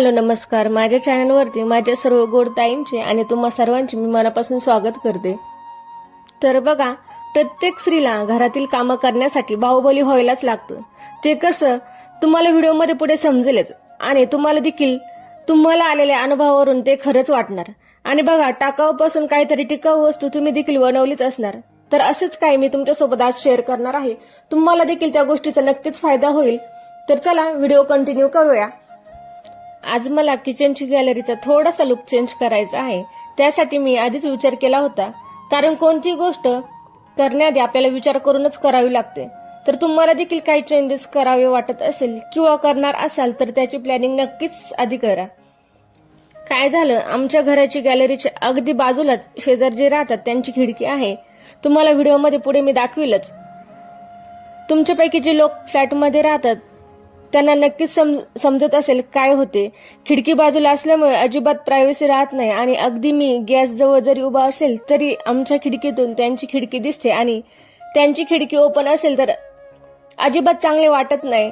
Hello नमस्कार. माझ्या चॅनलवरती माझ्या सर्व गोड ताईंचे आणि तुम्हा सर्वांचे मी मनापासून स्वागत करते. तर बघा प्रत्येक स्त्रीला घरातील कामं करण्यासाठी बाहुबली व्हायलाच लागतं. ते कसं तुम्हाला व्हिडिओमध्ये पुढे समजेलच. आणि तुम्हाला देखील तुम्हाला आलेल्या अनुभवावरून ते खरंच वाटणार. आणि बघा टाकाऊपासून काहीतरी टिकाऊ वस्तू तुम्ही देखील बनवलीच असणार. तर असंच काही मी तुमच्यासोबत आज शेअर करणार आहे. तुम्हाला देखील त्या गोष्टीचा नक्कीच फायदा होईल. तर चला व्हिडिओ कंटिन्यू करूया. आज मला किचनची गॅलरीचा थोडासा लुक चेंज करायचा आहे. त्यासाठी मी आधीच विचार केला होता. कारण कोणती गोष्ट करण्याआधी आपल्याला विचार करूनच करावी लागते. तर तुम्हाला देखील काही चेंजेस करावे वाटत असेल किंवा करणार असाल तर त्याची प्लॅनिंग नक्कीच आधी करा. काय झालं? आमच्या घराची गॅलरीच्या अगदी बाजूलाच शेजार जे राहतात त्यांची खिडकी आहे. तुम्हाला व्हिडिओमध्ये पुढे मी दाखविलच. तुमच्यापैकी जे लोक फ्लॅटमध्ये राहतात त्यांना नक्कीच सम समजत असेल काय होते. खिडकी बाजूला असल्यामुळे अजिबात प्रायव्हसी राहत नाही आणि अगदी मी गॅस जवळ जरी उभा असेल तरी आमच्या खिडकीतून त्यांची खिडकी दिसते आणि त्यांची खिडकी ओपन असेल तर अजिबात चांगले वाटत नाही.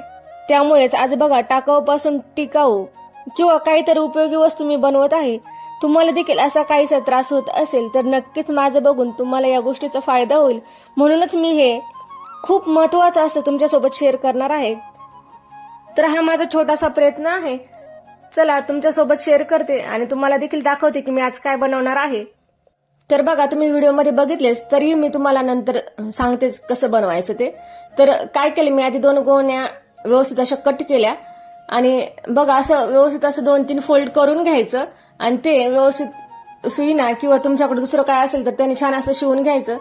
त्यामुळेच आज बघा टाकाऊपासून टिकाऊ किंवा काहीतरी उपयोगी वस्तू मी बनवत आहे. तुम्हाला देखील असा काहीसा त्रास होत असेल तर नक्कीच माझं बघून तुम्हाला या गोष्टीचा फायदा होईल. म्हणूनच मी हे खूप महत्वाचं असं तुमच्यासोबत शेअर करणार आहे. तर हा माझा छोटासा प्रयत्न आहे. चला तुमच्यासोबत शेअर करते आणि तुम्हाला देखील दाखवते की मी आज काय बनवणार आहे. तर बघा तुम्ही व्हिडिओमध्ये बघितलेच तरी मी तुम्हाला नंतर सांगतेच कसं बनवायचं ते. तर काय केलं मी आधी दोन गोण्या व्यवस्थित अशा कट केल्या आणि बघा असं व्यवस्थित असं दोन तीन फोल्ड करून घ्यायचं आणि ते व्यवस्थित सुईना किंवा तुमच्याकडे दुसरं काय असेल तर त्याने छान असं शिवून घ्यायचं.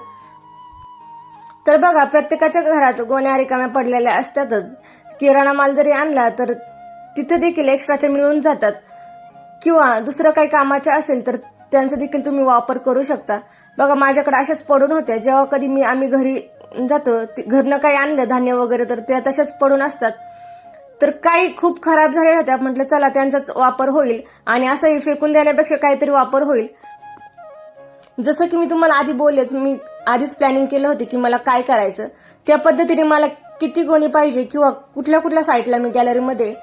तर बघा प्रत्येकाच्या घरात गोण्या रिकाम्या पडलेल्या असतातच. किराणा माल जरी आणला तर तिथे देखील एक्स्ट्राच्या मिळून जातात. किंवा दुसरं काही कामाच्या असेल तर त्यांचा देखील तुम्ही वापर करू शकता. बघा माझ्याकडे अशाच पडून होत्या. जेव्हा कधी मी आम्ही घरी जातो घरनं काही आणलं धान्य वगैरे तर त्या तशाच पडून असतात. तर काही खूप खराब झालेल्या होत्या. म्हटलं चला त्यांचाच वापर होईल आणि असंही फेकून देण्यापेक्षा काहीतरी वापर होईल. जसं की मी तुम्हाला आधी बोललेच मी आधीच प्लॅनिंग केलं होते की मला काय करायचं. त्या पद्धतीने मला किती गोणी पाहिजे किंवा कुठल्या कुठल्या साईडला मी गॅलरीमध्ये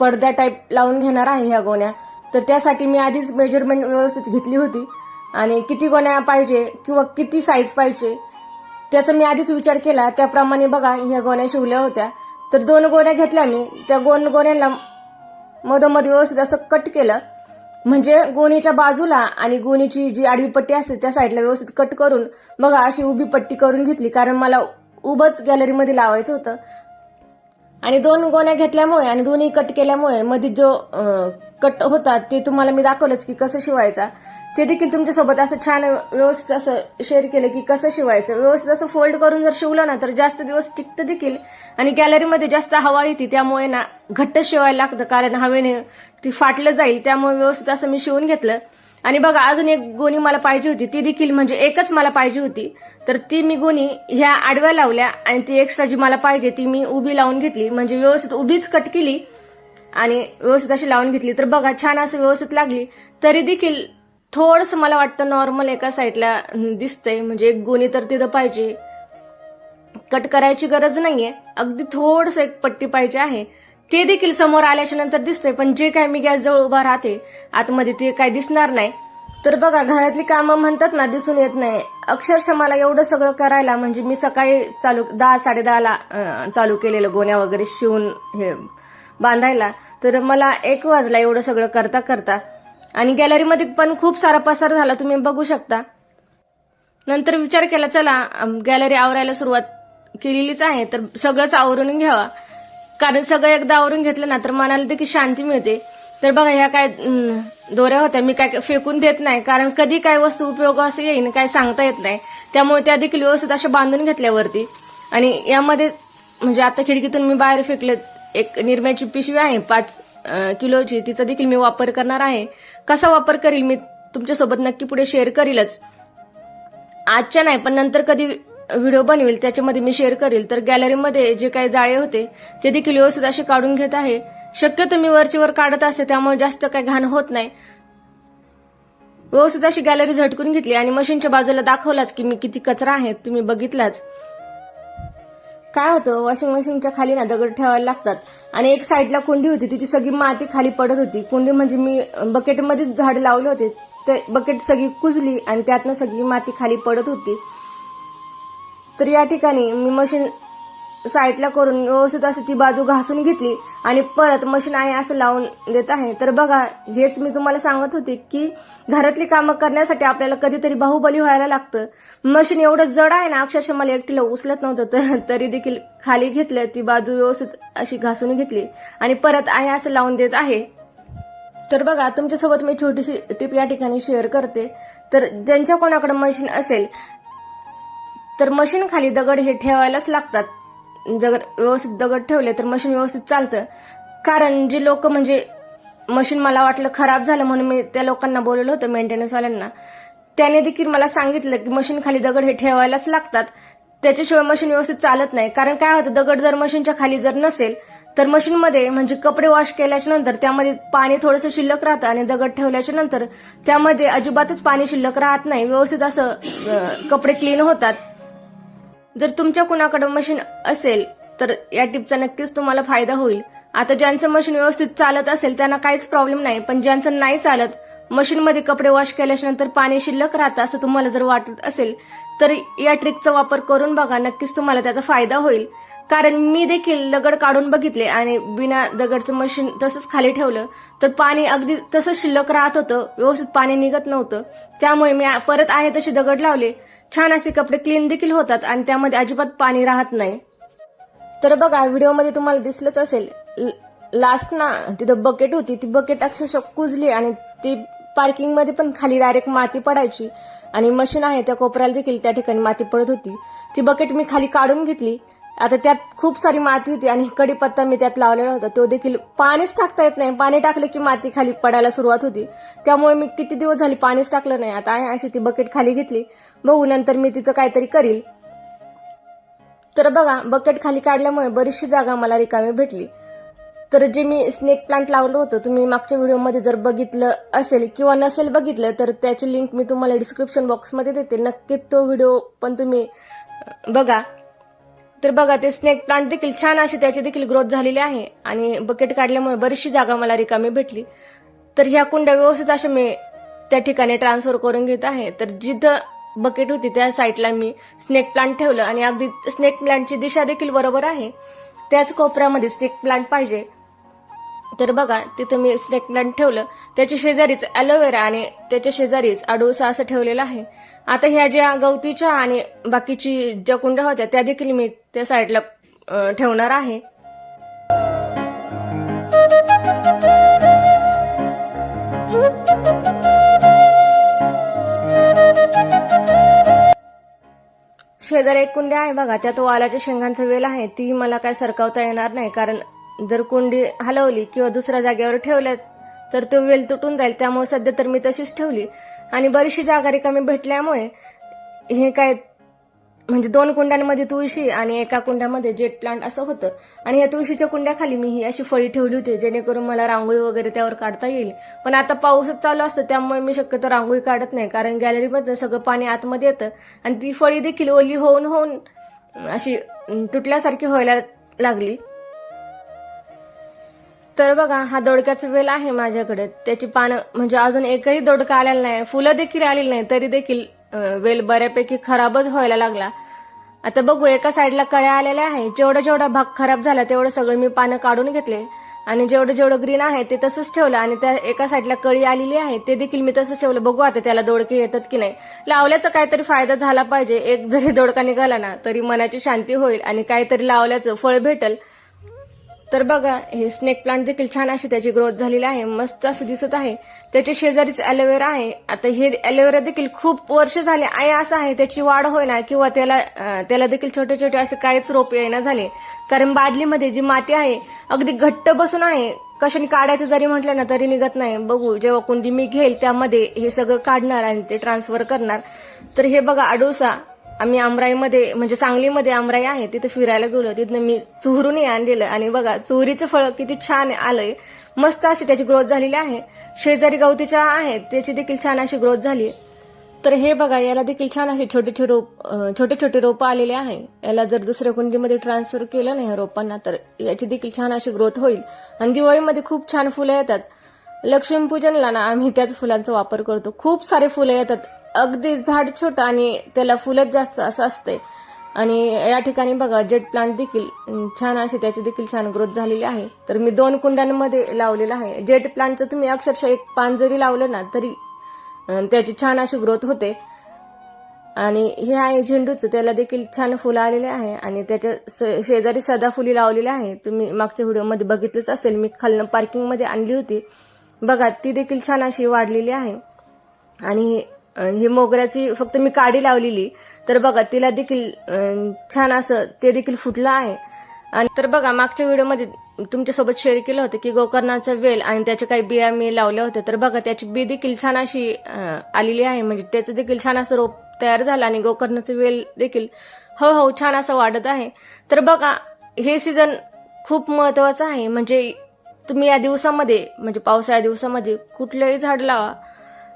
पडद्या टाईप लावून घेणार आहे ह्या गोण्या. तर त्यासाठी मी आधीच मेजरमेंट व्यवस्थित घेतली होती. आणि किती गोण्या पाहिजे किंवा किती साईज पाहिजे त्याचा मी आधीच विचार केला. त्याप्रमाणे बघा ह्या गोण्या शिवल्या होत्या. तर दोन गोण्या घेतल्या मी. त्या गोण गोण्यांना मधोमध व्यवस्थित असं कट केलं. म्हणजे गोणीच्या बाजूला आणि गोणीची जी आडवी पट्टी असते त्या साईडला व्यवस्थित कट करून बघा अशी उभी पट्टी करून घेतली. कारण मला उभंच गॅलरीमध्ये लावायचं होतं. आणि दोन गोण्या घेतल्यामुळे आणि दोन्ही कट केल्यामुळे मध्ये जो कट होता ते तुम्हाला मी दाखवलंच की कसं शिवायचा. ते देखील तुमच्यासोबत असं छान व्यवस्थित असं शेअर केलं की कसं शिवायचं. व्यवस्थित असं फोल्ड करून जर शिवलं ना तर जास्त दिवस टिकतं देखील. आणि गॅलरीमध्ये जास्त हवा येते त्यामुळे ना घट्ट शिवायला लागतं. कारण हवेने ती फाटलं जाईल त्यामुळे व्यवस्थित असं मी शिवून घेतलं. आणि बघा अजून एक गोणी मला पाहिजे होती. ती देखील म्हणजे एकच मला पाहिजे होती. तर ती मी गोणी ह्या आडव्या लावल्या आणि ती एक्स्ट्रा जी मला पाहिजे ती मी उभी लावून घेतली. म्हणजे व्यवस्थित उभीच कट केली आणि व्यवस्थित अशी लावून घेतली. तर बघा छान असं व्यवस्थित लागली. तरी देखील थोडस मला वाटतं नॉर्मल एका साईडला दिसतंय. म्हणजे एक गोणी तर तिथं पाहिजे. कट करायची गरज नाहीये. अगदी थोडस एक पट्टी पाहिजे आहे. ते देखील समोर आल्याच्यानंतर दिसतंय. पण जे काय मी गॅस जवळ उभा राहते आतमध्ये ते काय दिसणार नाही. तर बघा घरातली कामं म्हणतात ना दिसून येत नाही. अक्षरशः मला एवढं सगळं करायला म्हणजे मी सकाळी चालू दहा साडे दहाला चालू केलेलं गोण्या वगैरे शिवून हे बांधायला. तर मला एक वाजला एवढं सगळं करता करता. आणि गॅलरीमध्ये पण खूप सारा पसार झाला तुम्ही बघू शकता. नंतर विचार केला चला गॅलरी आवरायला सुरुवात केलेलीच आहे तर सगळंच आवरून घ्यावा. कारण सगळं एकदा आवरून घेतलं ना तर मनाला देखील शांती मिळते. तर बघा ह्या काय दोऱ्या होत्या. मी काय फेकून देत नाही. कारण कधी काय वस्तू उपयोग असं येईन काय सांगता येत नाही. त्यामुळे त्या देखील व्यवस्थित अशा बांधून घेतल्यावरती. आणि यामध्ये म्हणजे आता खिडकीतून मी बाहेर फेकले एक निरम्याची पिशवी आहे पाच किलोची. तिचा देखील मी वापर करणार आहे. कसा वापर करील मी तुमच्यासोबत नक्की पुढे शेअर करीलच. आजच्या नाही पण नंतर कधी व्हिडिओ बनवेल त्याच्यामध्ये मी शेअर करेल. तर गॅलरीमध्ये जे काही जाळे होते ते देखील व्यवस्थित असे काढून घेत आहे. शक्यतो मी वरची वर काढत असते त्यामुळे जास्त काही घाण होत नाही. व्यवस्थित अशी गॅलरी झटकून घेतली आणि मशीनच्या बाजूला दाखवलाच की मी किती कचरा आहे तुम्ही बघितलाच. काय होतं वॉशिंग मशीनच्या खाली ना दगड ठेवायला लागतात. आणि एक साईडला कुंडी होती तिची सगळी माती खाली पडत होती. कुंडी म्हणजे मी बकेटमध्ये झाड लावले होते. ते बकेट सगळी कुजली आणि त्यातनं सगळी माती खाली पडत होती. तर या ठिकाणी मी मशीन साईडला करून व्यवस्थित असं ती बाजू घासून घेतली आणि परत मशीन आहे असं लावून देत आहे. तर बघा हेच मी तुम्हाला सांगत होते की घरातली कामं करण्यासाठी आपल्याला कधीतरी बाहुबली व्हायला लागतं. मशीन एवढं जड आहे ना अक्षरशः मला एकटीला उचलत नव्हतं तर तरी देखील खाली घेतलं ती बाजू व्यवस्थित अशी घासून घेतली आणि परत आहे असं लावून देत आहे. तर बघा तुमच्यासोबत मी छोटीशी टिप या ठिकाणी शेअर करते. तर ज्यांच्या कोणाकडे मशीन असेल तर मशीन खाली दगड हे ठेवायलाच लागतात. जर व्यवस्थित दगड ठेवले तर मशीन व्यवस्थित चालतं. कारण जे लोक म्हणजे मशीन मला वाटलं खराब झालं म्हणून मी त्या लोकांना बोलवलं होतं मेंटेनन्सवाल्यांना त्याने देखील मला सांगितलं की मशीन खाली दगड हे ठेवायलाच लागतात. त्याच्याशिवाय मशीन व्यवस्थित चालत नाही. कारण काय होतं दगड जर मशीनच्या खाली जर नसेल तर मशीनमध्ये म्हणजे कपडे वॉश केल्याच्यानंतर त्यामध्ये पाणी थोडंसं शिल्लक राहतं आणि दगड ठेवल्याच्या नंतर त्यामध्ये अजिबातच पाणी शिल्लक राहत नाही. व्यवस्थित असं कपडे क्लीन होतात. जर तुमच्या कुणाकडे मशीन असेल तर या टिपचा नक्कीच तुम्हाला फायदा होईल. आता ज्यांचं मशीन व्यवस्थित चालत असेल त्यांना काहीच प्रॉब्लेम नाही. पण ज्यांचं नाही चालत मशीनमध्ये कपडे वॉश केल्याच्यानंतर पाणी शिल्लक राहतं असं तुम्हाला जर वाटत असेल तर या ट्रिकचा वापर करून बघा. नक्कीच तुम्हाला त्याचा फायदा होईल. कारण मी देखील दगड काढून बघितले आणि बिना दगडचं मशीन तसंच खाली ठेवलं तर पाणी अगदी तसंच शिल्लक राहत होतं व्यवस्थित पाणी निघत नव्हतं. त्यामुळे मी परत आहे तसे दगड लावले. छान असे कपडे क्लीन देखील होतात आणि त्यामध्ये अजिबात पाणी राहत नाही. तर बघा व्हिडिओमध्ये तुम्हाला दिसलंच असेल लास्ट ना तिथं बकेट होती. ती बकेट अक्षरशः कुजली आणि ती पार्किंगमध्ये पण खाली डायरेक्ट माती पडायची. आणि मशीन आहे त्या कोपऱ्याला देखील त्या ठिकाणी माती पडत होती. ती बकेट मी खाली काढून घेतली. आता त्यात खूप सारी माती होती आणि कडीपत्ता मी त्यात लावलेला होता. तो देखील पाणीच टाकता येत नाही. पाणी टाकलं की माती खाली पडायला सुरुवात होती. त्यामुळे मी किती दिवस झाली पाणीच टाकलं नाही. आता आहे अशी ती बकेट खाली घेतली. बघू नंतर मी तिचं काहीतरी करील. तर बघा बकेट खाली काढल्यामुळे बरीचशी जागा मला रिकामी भेटली. तर जे मी स्नेक प्लांट लावलं होतं तुम्ही मागच्या व्हिडिओमध्ये जर बघितलं असेल किंवा नसेल बघितलं तर त्याची लिंक मी तुम्हाला डिस्क्रिप्शन बॉक्समध्ये देते. नक्कीच तो व्हिडिओ पण तुम्ही बघा. तर बघा ते स्नेक प्लांट देखील छान अशी त्याची देखील ग्रोथ झालेली आहे. आणि बकेट काढल्यामुळे बरीचशी जागा मला रिकामी भेटली. तर ह्या कुंड्या व्यवस्थित अशा मी त्या ठिकाणी ट्रान्सफर करून घेत आहे. तर जिथं बकेट होती त्या साईडला मी स्नेक प्लांट ठेवलं. आणि अगदी स्नेक प्लांटची दिशा देखील बरोबर आहे. त्याच कोपऱ्यामध्ये स्नेक प्लांट पाहिजे. तर बघा तिथं मी स्नेक प्लांट ठेवलं. त्याच्या शेजारीच ॲलोवेरा आणि त्याच्या शेजारीच अडोसा असं ठेवलेलं आहे. आता ह्या ज्या गवतीच्या आणि बाकीची ज्या कुंड्या होत्या त्या देखील मी त्या साईडला ठेवणार आहे. शेजारी एक कुंड्या आहे बघा त्यात वालाच्या शेंगांचा वेल आहे. ती मला काय सरकावता येणार नाही कारण जर कुंडी हलवली किंवा दुसऱ्या जागेवर ठेवल्या तर तो वेल तुटून जाईल. त्यामुळे सध्या तर मी तशीच ठेवली. आणि बरीचशी जागा रिकामी भेटल्यामुळे हे काय म्हणजे दोन कुंड्यांमध्ये तुळशी आणि एका कुंड्यामध्ये जेट प्लांट असं होतं. आणि या तुळशीच्या कुंड्याखाली मी ही अशी फळी ठेवली होती जेणेकरून मला रांगोळी वगैरे त्यावर काढता येईल. पण आता पाऊसच चालू असतो त्यामुळे मी शक्यतो रांगोळी काढत नाही कारण गॅलरीमध्ये सगळं पाणी आतमध्ये येतं. आणि ती फळी देखील ओली होऊन होऊन अशी तुटल्यासारखी व्हायला लागली. तर बघा हा दोडक्याचा वेल आहे माझ्याकडे. त्याची पानं म्हणजे अजून एकही दोडका आलेला नाही. फुलं देखील आलेली नाही तरी देखील वेल बऱ्यापैकी खराबच व्हायला लागला. आता बघू एका साईडला कळ्या आलेल्या आहे. जेवढा जेवढा भाग खराब झाला तेवढं सगळं मी पानं काढून घेतले. आणि जेवढं जेवढं ग्रीन आहे ते तसंच ठेवलं. आणि त्या एका साईडला कळी आलेली आहे ते देखील मी तसंच ठेवलं. बघू आता त्याला दोडके येतात की नाही. लावल्याचा काहीतरी फायदा झाला पाहिजे. एक जरी दोडका निघाला ना तरी मनाची शांती होईल आणि काहीतरी लावल्याचं फळ भेटल. तर बघा हे स्नेक प्लांट देखील छान अशी त्याची ग्रोथ झालेली आहे मस्त असं दिसत आहे. त्याच्या शेजारीच ॲलोवेरा आहे. आता हे ॲलोवेरा देखील खूप वर्ष झाले आहे असं आहे त्याची वाढ होईना किंवा त्याला त्याला देखील छोटे छोटे असे काहीच रोप येईना झाले. कारण बादलीमध्ये जी माती आहे अगदी घट्ट बसून आहे. कशाने काढायचं जरी म्हटलं ना तरी निघत नाही. बघू जेव्हा कुंडी मी घेईल त्यामध्ये हे सगळं काढणार आणि ते ट्रान्सफर करणार. तर हे बघा अडोसा आम्ही आमराईमध्ये म्हणजे सांगलीमध्ये आमराई आहे तिथे फिरायला गेलो तिथनं मी चुहरूनही आणलेलं आणि बघा चोरीचं फळ किती छान आलंय. मस्त अशी त्याची ग्रोथ झालेली आहे. शेजारी गवतीच्या आहे त्याची देखील छान अशी ग्रोथ झाली. तर हे बघा याला देखील छान असे छोटे छोटे रोप छोटे छोटे रोपं आलेले आहे. याला जर दुसऱ्या कुंडीमध्ये ट्रान्सफर केलं नाही रोपांना तर याची देखील छान अशी ग्रोथ होईल. आणि दिवाळीमध्ये खूप छान फुलं येतात. लक्ष्मीपूजनला ना आम्ही त्याच फुलांचा वापर करतो. खूप सारे फुलं येतात. अगदी झाड छोटं आणि त्याला फुलंच जास्त असं असते आणि या ठिकाणी बघा जेट प्लांट देखील छान असे त्याची देखील छान ग्रोथ झालेली आहे. तर मी दोन कुंड्यांमध्ये लावलेलं आहे. जेट प्लांटचं तुम्ही अक्षरशः एक पान जरी लावलं ना तरी त्याची छान अशी ग्रोथ होते. आणि हे आहे झेंडूचं त्याला देखील छान फुलं आलेले आहे. आणि त्याच्या स- शेजारी सदाफुली लावलेली आहे. तुम्ही मागच्या व्हिडिओमध्ये बघितलंच असेल मी खालनं पार्किंगमध्ये आणली होती. बघा ती देखील छान अशी वाढलेली आहे. आणि ही मोगऱ्याची फक्त मी काडी लावलेली. तर बघा तिला देखील छान असं ते देखील फुटलं आहे. आणि तर बघा मागच्या व्हिडिओमध्ये तुमच्यासोबत शेअर केलं होतं की गोकर्णाचा वेल आणि त्याच्या काही बिया मी लावल्या होत्या. तर बघा त्याची बी देखील छान अशी आलेली आहे. म्हणजे त्याचं देखील छान असं रोप तयार झालं आणि गोकर्णाचं वेल देखील हळूहळू छान असं वाढत आहे. तर बघा हे सीझन खूप महत्वाचं आहे. म्हणजे तुम्ही या दिवसामध्ये म्हणजे पावसाळ्या दिवसामध्ये कुठलंही झाड लावा.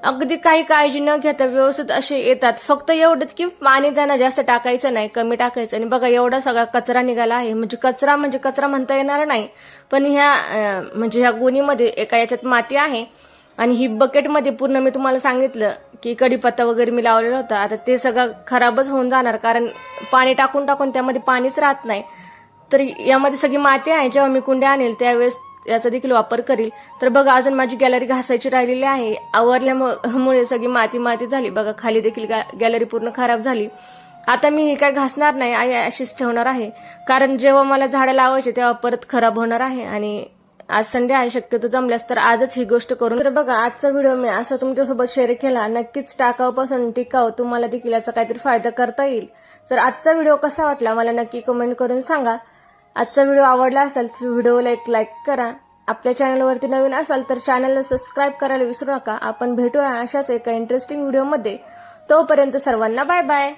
अगदी काही काळजी न घेता व्यवस्थित असे येतात. फक्त एवढंच की पाणी त्यांना जास्त टाकायचं नाही कमी टाकायचं. आणि बघा एवढा सगळा कचरा निघाला आहे. म्हणजे कचरा म्हणजे कचरा म्हणता येणार नाही. पण ह्या म्हणजे ह्या गोणीमध्ये एका याच्यात माती आहे. आणि ही बकेटमध्ये पूर्ण मी तुम्हाला सांगितलं की कढीपत्ता वगैरे मी लावलेला होता. आता ते सगळं खराबच होऊन जाणार. कारण पाणी टाकून टाकून त्यामध्ये पाणीच राहत नाही. तर यामध्ये सगळी माती आहे जेव्हा मी कुंड्या आणेल त्यावेळेस याचा देखील वापर करील. तर बघा अजून माझी गॅलरी घासायची राहिलेली आहे. आवरल्यामुळे सगळी माती माती झाली. बघा खाली देखील गॅलरी पूर्ण खराब झाली. आता मी हे काय घासणार नाही आई अशीच ठेवणार आहे. कारण जेव्हा मला झाडं लावायचे तेव्हा परत खराब होणार आहे. आणि आज संडे आहे शक्यतो जमल्यास तर आजच ही गोष्ट करून तर बघा आजचा व्हिडिओ मी असा तुमच्यासोबत शेअर केला. नक्कीच टाकावपासून टिकाव तुम्हाला देखील याचा काहीतरी फायदा करता येईल. तर आजचा व्हिडिओ कसा वाटला मला नक्की कमेंट करून सांगा. आजचा व्हिडिओ आवडला असेल तर व्हिडिओला एक लाईक करा. आपल्या चॅनलवरती नवीन असाल तर चॅनलला सबस्क्राईब करायला विसरू नका. आपण भेटूया अशाच एका इंटरेस्टिंग व्हिडिओमध्ये तोपर्यंत सर्वांना बाय बाय